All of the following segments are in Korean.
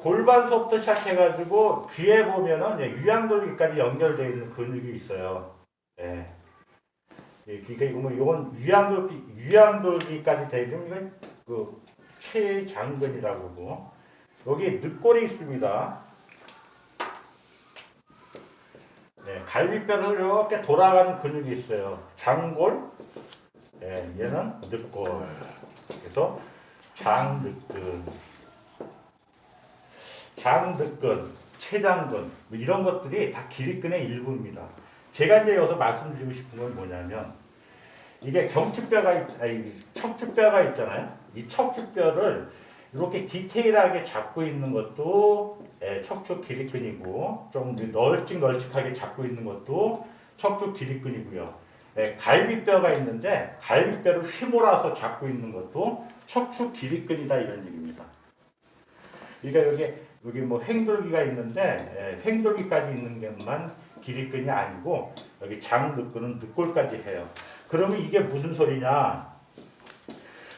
골반서부터 시작해가지고 뒤에 보면은 이제 유양돌기까지 연결되어 있는 근육이 있어요. 예. 예, 그러니까 이거 뭐 이건 유양돌기 유양돌기까지 되면 이건 그 최장근이라고 하고 여기 늑골이 있습니다. 네, 갈비뼈로 이렇게 돌아가는 근육이 있어요. 장골, 예, 얘는 늑골. 그래서 장늑근, 장늑근, 최장근 뭐 이런 것들이 다 기립근의 일부입니다. 제가 이제 여기서 말씀드리고 싶은 건 뭐냐면 이게 경추뼈가 있- 아니 척추뼈가 있잖아요. 이 척추뼈를 이렇게 디테일하게 잡고 있는 것도 예, 척추 기립근이고 좀 널찍널찍하게 잡고 있는 것도 척추 기립근이고요. 예, 갈비뼈가 있는데 갈비뼈를 휘몰아서 잡고 있는 것도 척추 기립근이다 이런 얘기입니다. 그러니까 여기 여기 뭐 횡돌기가 있는데 예, 횡돌기까지 있는 것만 기립근이 아니고 여기 장늑근은 늑골까지 해요. 그러면 이게 무슨 소리냐?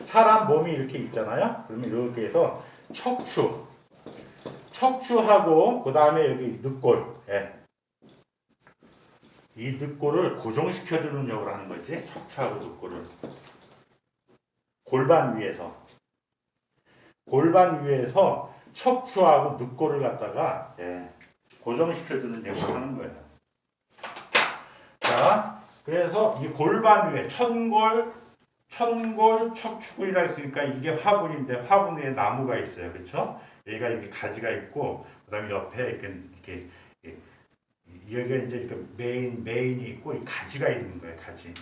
사람 몸이 이렇게 있잖아요. 그러면 이렇게 해서 척추, 척추하고 그 다음에 여기 늑골, 예. 이 늑골을 고정시켜주는 역을 하는 거지. 척추하고 늑골을 골반 위에서 골반 위에서 척추하고 늑골을 갖다가 예, 고정시켜주는 역을 하는 거예요. 자, 그래서 이 골반 위에 천골, 천골, 척추골이라 했으니까 이게 화분인데 화분 위에 나무가 있어요, 그렇죠? 얘가 이렇게 가지가 있고 그다음에 옆에 이렇게 이렇게 이- 여기가 이제 이렇게 메인 메인이 있고 이 가지가 있는 거예요, 가지.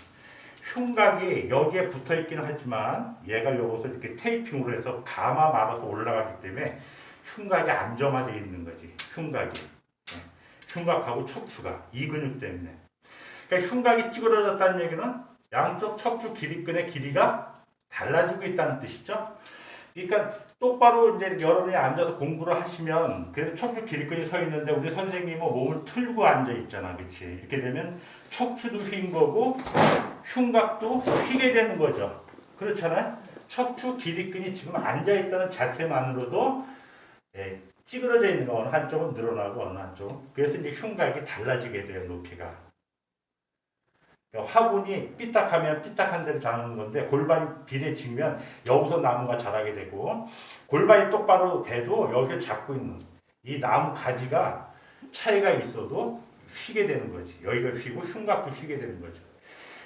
흉곽이 여기에 붙어 있기는 하지만 얘가 여기서 이렇게 테이핑으로 해서 감아 말아서 올라가기 때문에 흉곽이 안정화되어 있는 거지. 흉곽이. 네. 흉곽하고 척추가 이 근육 때문에. 그러니까 흉곽이 찌그러졌다는 얘기는 양쪽 척추 기립근의 길이가 달라지고 있다는 뜻이죠. 그러니까 똑바로 이제 여러분이 앉아서 공부를 하시면 그래서 척추 기립근이 서 있는데 우리 선생님은 몸을 틀고 앉아 있잖아, 그렇지? 이렇게 되면 척추도 휜 거고 흉곽도 휘게 되는 거죠. 그렇잖아요. 척추 기립근이 지금 앉아 있다는 자체만으로도 예, 찌그러져 있는 거 어느 한쪽은 늘어나고 어느 한쪽은 그래서 이제 흉곽이 달라지게 돼요, 높이가. 그러니까 화분이 삐딱하면 삐딱한 대로 자라는 건데 골반이 비대칭면 여기서 나무가 자라게 되고 골반이 똑바로 돼도 여기를 잡고 있는 이 나무 가지가 차이가 있어도 휘게 되는 거지. 여기가 휘고 흉곽도 휘게 되는 거죠.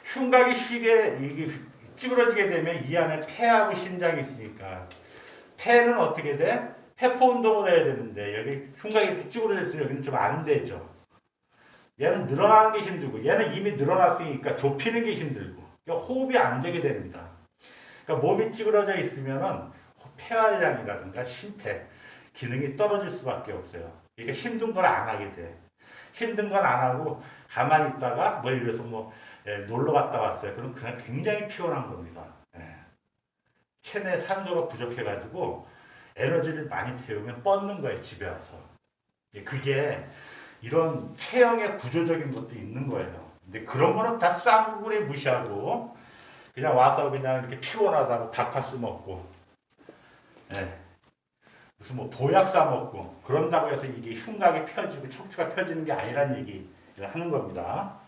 흉곽이 휘게 이게 찌그러지게 되면 이 안에 폐하고 신장이 있으니까 폐는 어떻게 돼? 폐포 운동을 해야 되는데 여기 흉곽이 있으면 여기는 좀 안 되죠. 얘는 늘어나는 게 힘들고 얘는 이미 늘어났으니까 좁히는 게 힘들고 그러니까 호흡이 안 되게 됩니다. 그러니까 몸이 찌그러져 있으면은 폐활량이라든가 심폐 기능이 떨어질 수밖에 없어요. 그러니까 힘든 걸 안 하게 돼. 힘든 건 안 하고 가만히 있다가 뭐 예를 들어서 뭐 예, 놀러 갔다 왔어요. 그럼 그냥 굉장히 피곤한 겁니다. 예. 체내 산소가 부족해가지고 에너지를 많이 태우면 뻗는 거예요 집에 와서. 예, 그게 이런 체형의 구조적인 것도 있는 거예요. 근데 그런 거는 다 싸구구리 무시하고 그냥 와서 그냥 이렇게 피곤하다고 바카스 먹고 예. 무슨 뭐 보약 사 먹고 그런다고 해서 이게 흉곽이 펴지고 척추가 펴지는 게 아니란 얘기를 하는 겁니다.